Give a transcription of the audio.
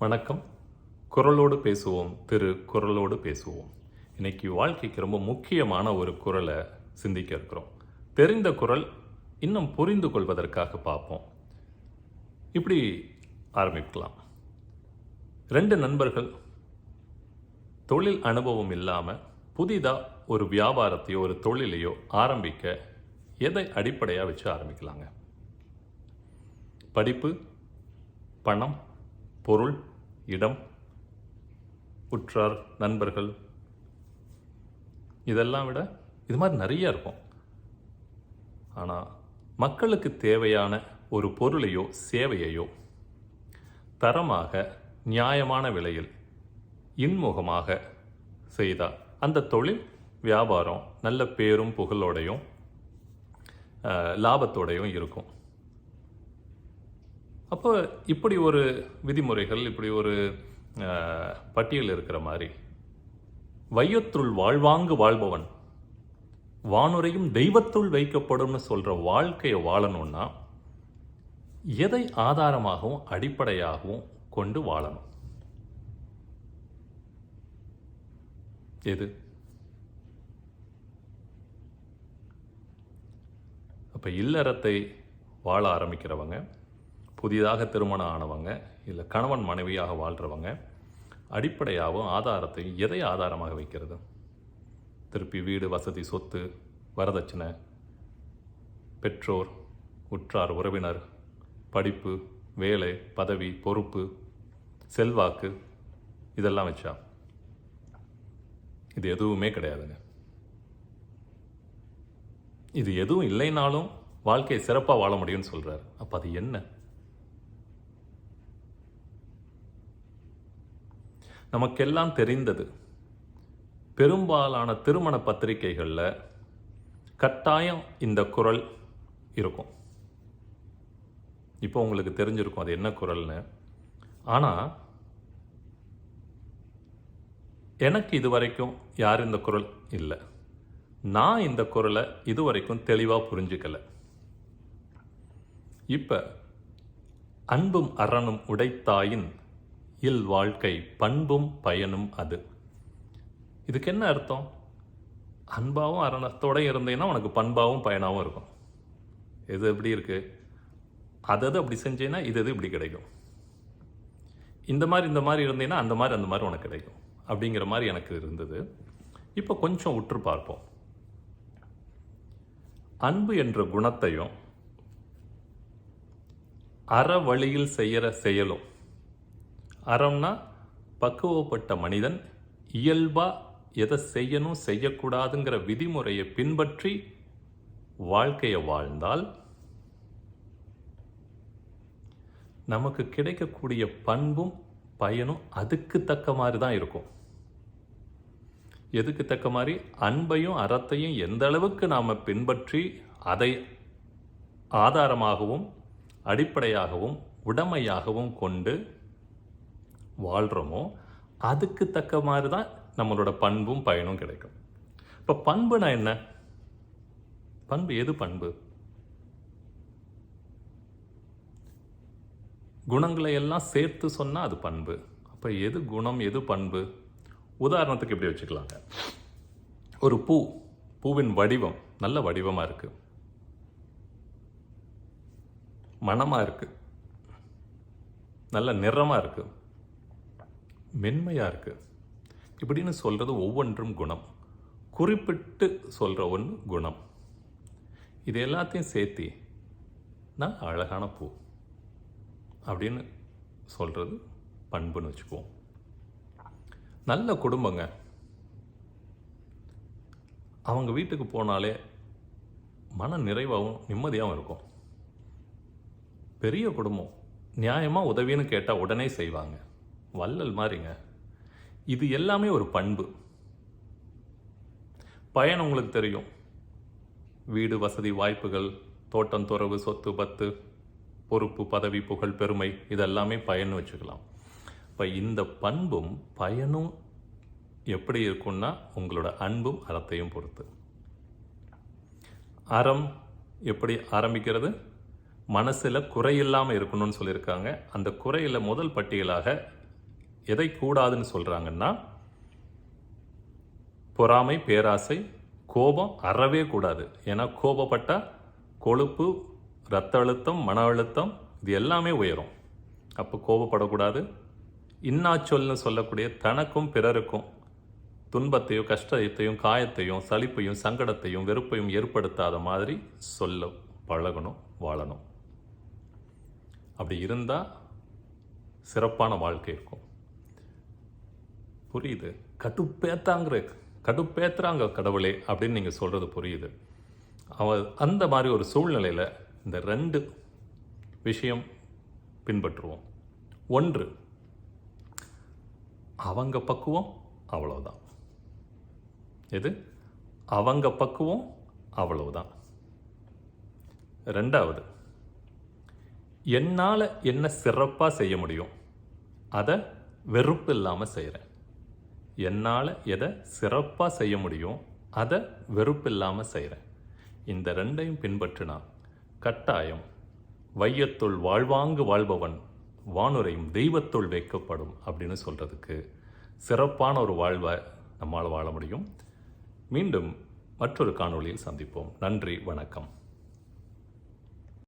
வணக்கம். குரலோடு பேசுவோம் திரு குரலோடு பேசுவோம். இன்னைக்கு வாழ்க்கைக்கு ரொம்ப முக்கியமான ஒரு குரலை சிந்திக்க இருக்கிறோம். தெரிந்த குரல் இன்னும் புரிந்து கொள்வதற்காக பார்ப்போம். இப்படி ஆரம்பிக்கலாம். ரெண்டு நண்பர்கள் தொழில் அனுபவம் இல்லாமல் புதிதாக ஒரு வியாபாரத்தையோ ஒரு தொழிலையோ ஆரம்பிக்க எதை அடிப்படையாக வச்சு ஆரம்பிக்கலாங்க? படிப்பு பணம் பொருள் இடம் உற்றார் நண்பர்கள். இதெல்லாம் விட இது மாதிரி நிறைய இருக்கும். ஆனால் மக்களுக்கு தேவையான ஒரு பொருளையோ சேவையையோ தரமாக நியாயமான விலையில் இன்முகமாக செய்தால் அந்த தொழில் வியாபாரம் நல்ல பேரும் புகழோடையும் லாபத்தோடையும் இருக்கும். அப்போ இப்படி ஒரு விதிமுறைகள் இப்படி ஒரு பட்டியல் இருக்கிற மாதிரி வையத்துள் வாழ்வாங்கு வாழ்பவன் வானுரையும் தெய்வத்துள் வைக்கப்படும்னு சொல்கிற வாழ்க்கையை வாழணும்னா எதை ஆதாரமாகவும் அடிப்படையாகவும் கொண்டு வாழணும்? எது? அப்போ இல்லறத்தை வாழ ஆரம்பிக்கிறவங்க புதிதாக திருமணம் ஆனவங்க இல்லை கணவன் மனைவியாக வாழ்கிறவங்க அடிப்படையாகவும் ஆதாரத்தை எதை ஆதாரமாக வைக்கிறது? திருப்பி வீடு வசதி சொத்து வரதட்சணை பெற்றோர் உற்றார் உறவினர் படிப்பு வேலை பதவி பொறுப்பு செல்வாக்கு இதெல்லாம் வச்சா? இது எதுவுமே கிடையாதுங்க. இது எதுவும் இல்லைனாலும் வாழ்க்கையை சிறப்பாக வாழ முடியும்னு சொல்கிறார் அப்போ அது என்ன? நமக்கெல்லாம் தெரிந்தது. பெரும்பாலான திருமண பத்திரிகைகளில் கட்டாயம் இந்த குரல் இருக்கும். இப்போ உங்களுக்கு தெரிஞ்சிருக்கும் அது என்ன குரல்னு. ஆனால் எனக்கு இது வரைக்கும் யார் இந்த குரல்? இல்லை. நான் இந்த குரலை இது வரைக்கும் தெளிவாக புரிஞ்சுக்கலை. இப்போ அன்பும் அறனும் உடைத்தாயின் இல் வாழ்க்கை பண்பும் பயனும் அது. இதுக்கு என்ன அர்த்தம்? அன்பாவும் அரணத்தோட இருந்தீங்கன்னா உனக்கு பண்பாகவும் பயனாகவும் இருக்கும். எது எப்படி இருக்கு? அதது அப்படி செஞ்சேன்னா இது இது இப்படி கிடைக்கும்? இந்த மாதிரி இந்த மாதிரி இருந்தீங்கன்னா அந்த மாதிரி அந்த மாதிரி உனக்கு கிடைக்கும். அப்படிங்கிற மாதிரி எனக்கு இருந்தது. இப்போ கொஞ்சம் உற்று பார்ப்போம். அன்பு என்ற குணத்தையும் அற வழியில் செய்கிற செயலும் அறம்னா பக்குவப்பட்ட மனிதன் இயல்பாக எதை செய்யணும் செய்யக்கூடாதுங்கிற விதிமுறையை பின்பற்றி வாழ்க்கையை வாழ்ந்தால் நமக்கு கிடைக்கக்கூடிய பண்பும் பயனும் அதுக்கு தக்க மாதிரி தான் இருக்கும். எதுக்கு தக்க மாதிரி அன்பையும் அறத்தையும் எந்த அளவுக்கு நாம் பின்பற்றி அதை ஆதாரமாகவும் அடிப்படையாகவும் உடமையாகவும் கொண்டு வாழ்கிறோமோ அதுக்கு தக்க மாதிரி தான் நம்மளோட பண்பும் பயனும் கிடைக்கும். இப்போ பண்புனா என்ன? பண்பு எது பண்பு? குணங்களை எல்லாம் சேர்த்து சொன்னால் அது பண்பு. அப்போ எது குணம் எது பண்பு? உதாரணத்துக்கு இப்படி வச்சுக்கலாங்க. ஒரு பூ பூவின் வடிவம் நல்ல வடிவமாக இருக்குது மனமாக இருக்குது நல்ல நிறமாக இருக்குது மென்மையாக இருக்குது இப்படின்னு சொல்கிறது ஒவ்வொன்றும் குணம். குறிப்பிட்டு சொல்கிற ஒன்று குணம். இது எல்லாத்தையும் சேர்த்தி நான் அழகான பூ அப்படின்னு சொல்கிறது பண்புன்னு வச்சுக்குவோம். நல்ல குடும்பங்க. அவங்க வீட்டுக்கு போனாலே மன நிறைவாகவும் நிம்மதியாகவும் இருக்கும். பெரிய குடும்பம். நியாயமாக உதவின்னு கேட்டால் உடனே செய்வாங்க. வள்ளல் மாதிரிங்க இது எல்லாமே ஒரு பண்பு. பயன் உங்களுக்கு தெரியும். வீடு வசதி வாய்ப்புகள் தோட்டம் துறவு சொத்து பத்து பொறுப்பு பதவி புகழ் பெருமை இதெல்லாமே பயன் வச்சுக்கலாம். இப்போ இந்த பண்பும் பயனும் எப்படி இருக்கும்னா உங்களோட அன்பும் அறத்தையும் பொறுத்து. அறம் எப்படி ஆரம்பிக்கிறது? மனசில் குறையில்லாமல் இருக்கணும்னு சொல்லியிருக்காங்க. அந்த குறையில் முதல் பட்டியலாக எதை கூடாதுன்னு சொல்கிறாங்கன்னா பொறாமை பேராசை கோபம் அறவே கூடாது. ஏன்னா கோபப்பட்டால் கொழுப்பு ரத்த அழுத்தம் மன அழுத்தம் இது எல்லாமே உயரும். அப்போ கோபப்படக்கூடாது. இன்னாச்சொல்னு சொல்லக்கூடிய தனக்கும் பிறருக்கும் துன்பத்தையும் கஷ்டத்தையும் காயத்தையும் சலிப்பையும் சங்கடத்தையும் வெறுப்பையும் ஏற்படுத்தாத மாதிரி சொல்ல பழகணும் வாழணும். அப்படி இருந்தால் சிறப்பான வாழ்க்கை இருக்கும். புரியுது. கடுப்பேத்தாங்கிற கடுப்பேத்துறாங்க கடவுளே அப்படின்னு நீங்கள் சொல்கிறது புரியுது. அவ அந்த மாதிரி ஒரு சூழ்நிலையில் இந்த ரெண்டு விஷயம் பின்பற்றுவோம். ஒன்று அவங்க பக்குவம் அவ்வளவுதான். எது? அவங்க பக்குவம் அவ்வளவுதான். ரெண்டாவது என்னால் என்ன சிறப்பாக செய்ய முடியும்? அதை வெறுப்பு இல்லாமல் செய்கிறேன் என்னால் எதை சிறப்பாக செய்ய முடியும் அதை வெறுப்பில்லாமல் செய்கிறேன் இந்த ரெண்டையும் பின்பற்றினா கட்டாயம் வையத்துள் வாழ்வாங்கு வாழ்பவன் வானுரையும் தெய்வத்துள் வைக்கப்படும் அப்படின்னு சொல்கிறதுக்கு சிறப்பான ஒரு வாழ்வை நம்மால் வாழ முடியும். மீண்டும் மற்றொரு காணொளியில் சந்திப்போம். நன்றி வணக்கம்.